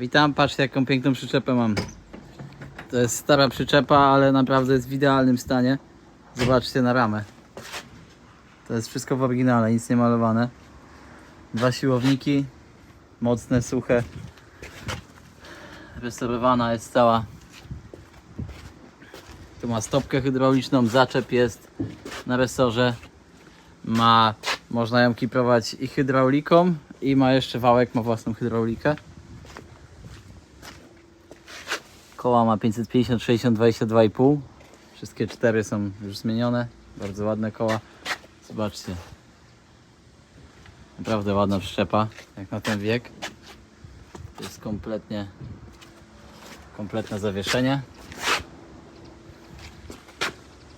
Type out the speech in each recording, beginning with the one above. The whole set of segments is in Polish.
Witam, patrzcie jaką piękną przyczepę mam. To jest stara przyczepa, ale naprawdę jest w idealnym stanie. Zobaczcie na ramę. To jest wszystko w oryginale, nic nie malowane. Dwa siłowniki, mocne, suche. Restaurowana jest cała. Tu ma stopkę hydrauliczną, zaczep jest na resorze. Ma, można ją kiprować i hydrauliką i ma jeszcze wałek, ma własną hydraulikę. Koła ma 550, 60, 22,5. Wszystkie cztery są już zmienione. Bardzo ładne koła. Zobaczcie. Naprawdę ładna przyczepa, jak na ten wiek. To jest kompletnie kompletne zawieszenie.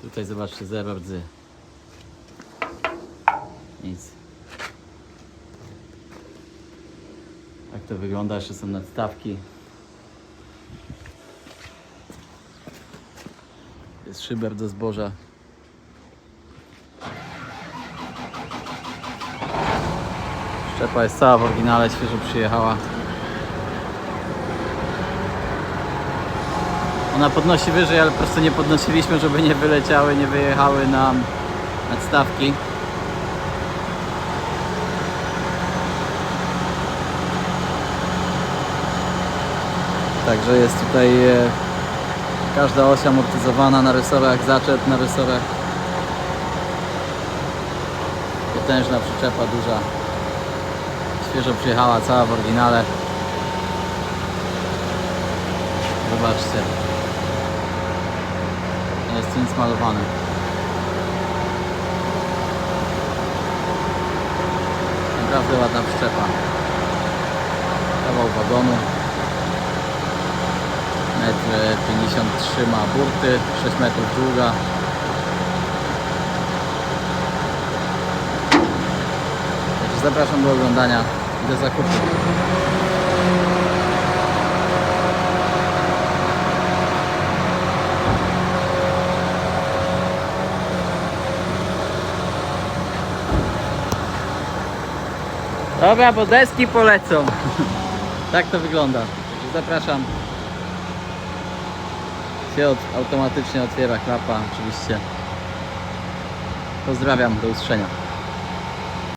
Tutaj zobaczcie zero rdzy. Nic. Tak to wygląda, jeszcze są nadstawki. Jest szyber do zboża. Szczepa jest cała w oryginale, świeżo przyjechała. Ona podnosi wyżej, ale po prostu nie podnosiliśmy, żeby nie wyleciały, nie wyjechały nam nadstawki. Także jest tutaj e, każda oś amortyzowana na resorach, zaczep na resorach. Potężna przyczepa, duża. Świeżo przyjechała, cała w oryginale. Zobaczcie. Nie jest nic malowane. Naprawdę ładna przyczepa. Kawał wagonu. Metr 53 ma burty, 6 metrów długa. Także zapraszam do oglądania i do zakupu. Dobra, bo deski polecą. tak to wygląda. Zapraszam. Się od, automatycznie otwiera klapa oczywiście. Pozdrawiam, do usłyszenia.